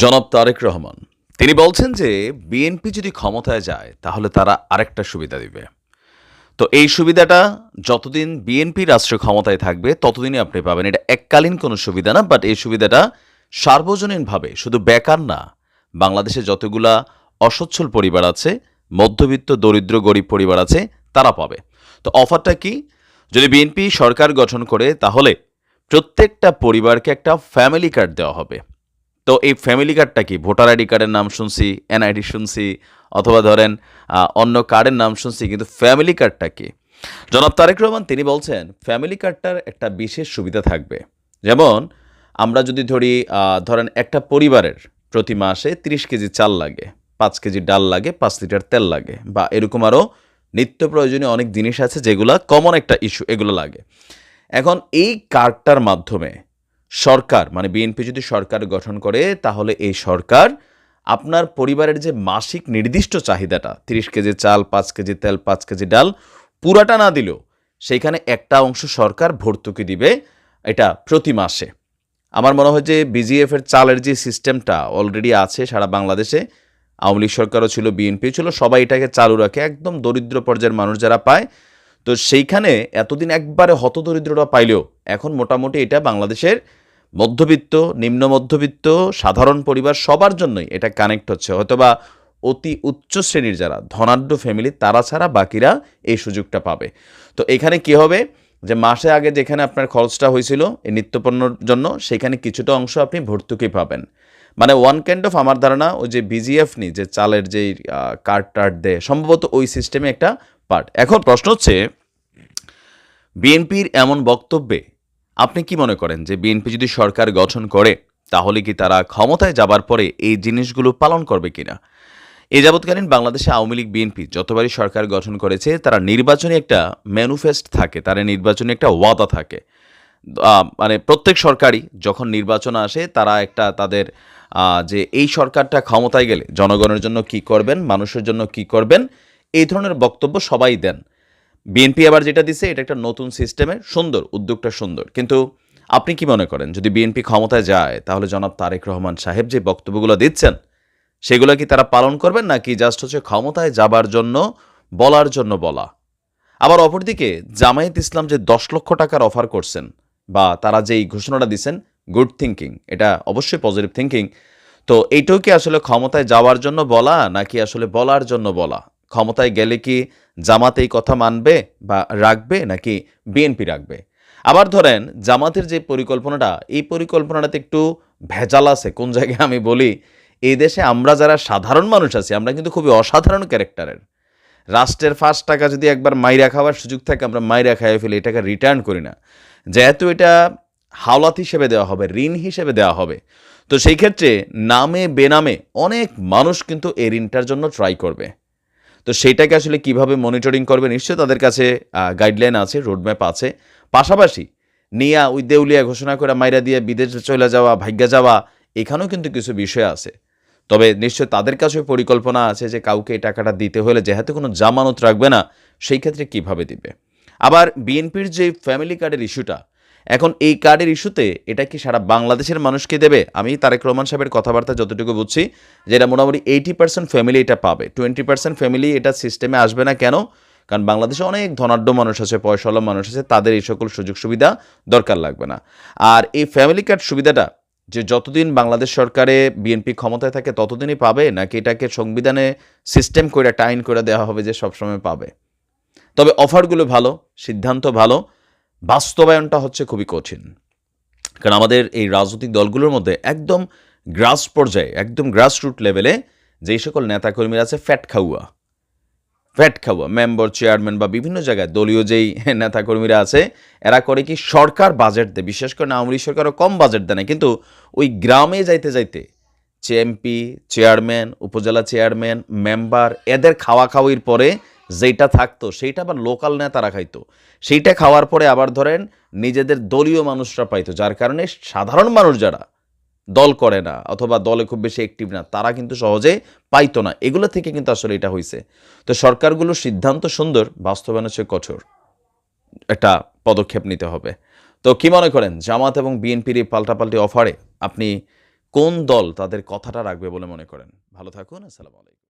জনাব তারেক রহমান, তিনি বলছেন যে বিএনপি যদি ক্ষমতায় যায়, তাহলে তারা আরেকটা সুবিধা দিবে। তো এই সুবিধাটা যতদিন বিএনপি রাষ্ট্রীয় ক্ষমতায় থাকবে, ততদিনই আপনি পাবেন। এটা এককালীন কোনো সুবিধা না বাট এই সুবিধাটা সার্বজনীনভাবে শুধু বেকার না, বাংলাদেশে যতগুলা অসচ্ছল পরিবার আছে, মধ্যবিত্ত, দরিদ্র, গরিব পরিবার আছে, তারা পাবে। তো অফারটা কি? যদি বিএনপি সরকার গঠন করে, তাহলে প্রত্যেকটা পরিবারকে একটা ফ্যামিলি কার্ড দেওয়া হবে। তো এই ফ্যামিলি কার্ডটা কি? ভোটার আইডি কার্ডের নাম শুনছি এনআইডি শুনছি, অথবা ধরেন অন্য কার্ডের নাম শুনছি, কিন্তু ফ্যামিলি কার্ডটা কি? জনাব তারেক রহমান, তিনি বলছেন ফ্যামিলি কার্ডটার একটা বিশেষ সুবিধা থাকবে। যেমন, আমরা যদি ধরি ধরেন একটা পরিবারের প্রতি মাসে তিরিশ কেজি চাল লাগে, পাঁচ কেজি ডাল লাগে, পাঁচ লিটার তেল লাগে, বা এরকম আরও নিত্য প্রয়োজনীয় অনেক জিনিস আছে যেগুলা কমন একটা ইস্যু এগুলো লাগে। এখন এই কার্ডটার মাধ্যমে সরকার মানে বিএনপি যদি সরকার গঠন করে, তাহলে এই সরকার আপনার পরিবারের যে মাসিক নির্দিষ্ট চাহিদাটা, তিরিশ কেজি চাল, পাঁচ কেজি তেল, পাঁচ কেজি ডাল, পুরাটা না দিলেও সেইখানে একটা অংশ সরকার ভর্তুকি দিবে এটা প্রতি মাসে। আমার মনে হয় যে বিজিএফের চালের যে সিস্টেমটা অলরেডি আছে সারা বাংলাদেশে, আওয়ামী লীগ সরকারও ছিল বিএনপি ছিল, সবাই এটাকে চালু রাখে, একদম দরিদ্র পর্যায়ের মানুষ যারা পায়। তো সেইখানে এতদিন একবারে হতদরিদ্ররা পাইলেও এখন মোটামুটি এটা বাংলাদেশের মধ্যবিত্ত, নিম্ন মধ্যবিত্ত, সাধারণ পরিবার সবার জন্যই এটা কানেক্ট হচ্ছে। হয়তোবা অতি উচ্চ শ্রেণির যারা, ধনাঢ্য ফ্যামিলি তারা ছাড়া বাকিরা এই সুযোগটা পাবে। তো এখানে কি হবে? যে মাসে আগে যেখানে আপনার খরচটা হয়েছিল এই নিত্যপণ্যর জন্য, সেখানে কিছুটা অংশ আপনি ভর্তুকি পাবেন। মানে ওয়ান কাইন্ড অফ আমার ধারণা, ওই যে বিজিএফ নি, যে চালের যেই কার্ড টার্ড দেয়, সম্ভবত ওই সিস্টেমে একটা পার্ট এখন প্রশ্ন হচ্ছে বিএনপির এমন বক্তব্যে আপনি কি মনে করেন যে বিএনপি যদি সরকার গঠন করে, তাহলে কি তারা ক্ষমতায় যাবার পরে এই জিনিসগুলো পালন করবে কিনা? এ যাবৎকালীন বাংলাদেশে আওয়ামী লীগ, বিএনপি যতবারই সরকার গঠন করেছে, তারা নির্বাচনী একটা ম্যানুফেস্ট থাকে, তারা নির্বাচনী একটা ওয়াদা থাকে। মানে প্রত্যেক সরকারই যখন নির্বাচন আসে, তারা একটা তাদের যে এই সরকারটা ক্ষমতায় গেলে জনগণের জন্য কি করবেন, মানুষের জন্য কি করবেন, এই ধরনের বক্তব্য সবাই দেন। বিএনপি আবার যেটা দিছে, এটা একটা নতুন সিস্টেমের সুন্দর, উদ্যোগটা সুন্দর। কিন্তু আপনি কি মনে করেন, যদি বিএনপি ক্ষমতায় যায়, তাহলে জনাব তারেক রহমান সাহেব যে বক্তব্যগুলো দিচ্ছেন, সেগুলো কি তারা পালন করবেন, নাকি জাস্ট হচ্ছে ক্ষমতায় যাবার জন্য, বলার জন্য বলা? আবার অপরদিকে, জামায়াত ইসলাম যে দশ লক্ষ টাকার অফার করছেন, বা তারা যেই ঘোষণাটা দিচ্ছেন গুড থিঙ্কিং এটা অবশ্যই পজিটিভ থিঙ্কিং তো এইটাও কি আসলে ক্ষমতায় যাওয়ার জন্য বলা, নাকি আসলে বলার জন্য বলা? ক্ষমতায় গেলে কি জামাত এই কথা মানবে বা রাখবে নাকি বিএনপি রাখবে? আবার ধরেন, জামাতের যে পরিকল্পনাটা, এই পরিকল্পনাটাতে একটু ভেজাল আছে। কোন জায়গায় আমি বলি, এই দেশে আমরা যারা সাধারণ মানুষ আছি, আমরা কিন্তু খুবই অসাধারণ ক্যারেক্টারের। রাষ্ট্রের ফার্স্ট টাকা যদি একবার মাইরা খাওয়ার সুযোগ থাকে, আমরা মাইরা খাইয়ে ফেলি, এটাকে রিটার্ন করি না। যেহেতু এটা হাওলাত হিসেবে দেওয়া হবে, ঋণ হিসেবে দেওয়া হবে, তো সেই ক্ষেত্রে নামে বেনামে অনেক মানুষ কিন্তু এই ঋণটার জন্য ট্রাই করবে। তো সেইটাকে আসলে কীভাবে মনিটরিং করবে নিশ্চয়ই তাদের কাছে গাইডলাইন আছে রোডম্যাপ আছে। পাশাপাশি নিয়া ওই দেউলিয়া ঘোষণা করে মাইরা দিয়ে বিদেশে চলে যাওয়া ভাগ্যা যাওয়া, এখানেও কিন্তু কিছু বিষয় আছে। তবে নিশ্চয় তাদের কাছে পরিকল্পনা আছে যে কাউকে এই টাকাটা দিতে হলে যেহেতু কোনো জামানত রাখবে না, সেই ক্ষেত্রে কীভাবে দিবে? আবার বিএনপির যে ফ্যামিলি কার্ডের ইস্যুটা এখন এই কার্ডের ইস্যুতে এটা কি সারা বাংলাদেশের মানুষকে দেবে? আমি তারেক রহমান সাহেবের কথাবার্তা যতটুকু বুঝছি, যে এটা মোটামুটি এইটি পার্সেন্ট ফ্যামিলি এটা পাবে। টোয়েন্টি পার্সেন্ট ফ্যামিলি এটা সিস্টেমে আসবে না কেন? কারণ বাংলাদেশে অনেক ধনাঢ্য মানুষ আছে, পয়সাওয়ালা মানুষ আছে, তাদের এই সকল সুযোগ সুবিধা দরকার লাগবে না। আর এই ফ্যামিলি কার্ড সুবিধাটা, যে যতদিন বাংলাদেশ সরকারে বিএনপি ক্ষমতায় থাকে ততদিনই পাবে, নাকি এটাকে সংবিধানে সিস্টেম করে টাইন করে দেওয়া হবে যে সবসময় পাবে? তবে অফারগুলো ভালো, সিদ্ধান্ত ভালো বাস্তবায়নটা হচ্ছে খুবই কঠিন। কারণ আমাদের এই রাজনৈতিক দলগুলোর মধ্যে একদম গ্রাস পর্যায়ে, একদম গ্রাস রুট লেভেলে যেই সকল নেতাকর্মীরা আছে, ফ্যাট খাওয়া। ফ্যাট খাওয়া মেম্বার চেয়ারম্যান বা বিভিন্ন জায়গায় দলীয় যেই নেতাকর্মীরা আছে, এরা করে কি সরকার বাজেট দেয়। বিশেষ করে আওয়ামী লীগ সরকারও কম বাজেট দেয় না। কিন্তু ওই গ্রামে যাইতে যাইতে এমপি চেয়ারম্যান উপজেলা চেয়ারম্যান মেম্বার এদের খাওয়া খাওয়ির পরে যেটা থাকতো, সেইটা আবার লোকাল নেতারা খাইতো। সেইটা খাওয়ার পরে আবার ধরেন নিজেদের দলীয় মানুষরা পাইতো, যার কারণে সাধারণ মানুষ যারা দল করে না অথবা দলে খুব বেশি অ্যাক্টিভ না, তারা কিন্তু সহজে পাইতো না। এগুলো থেকে কিন্তু আসলে এটা হয়েছে তো সরকারগুলোর সিদ্ধান্ত সুন্দর, বাস্তবায়ন হচ্ছে কঠোর। একটা পদক্ষেপ নিতে হবে। তো কি মনে করেন, জামাত এবং বিএনপির এই পাল্টাপাল্টি অফারে আপনি কোন দল তাদের কথাটা রাখবে বলে মনে করেন? ভালো থাকুন, আসসালামু আলাইকুম।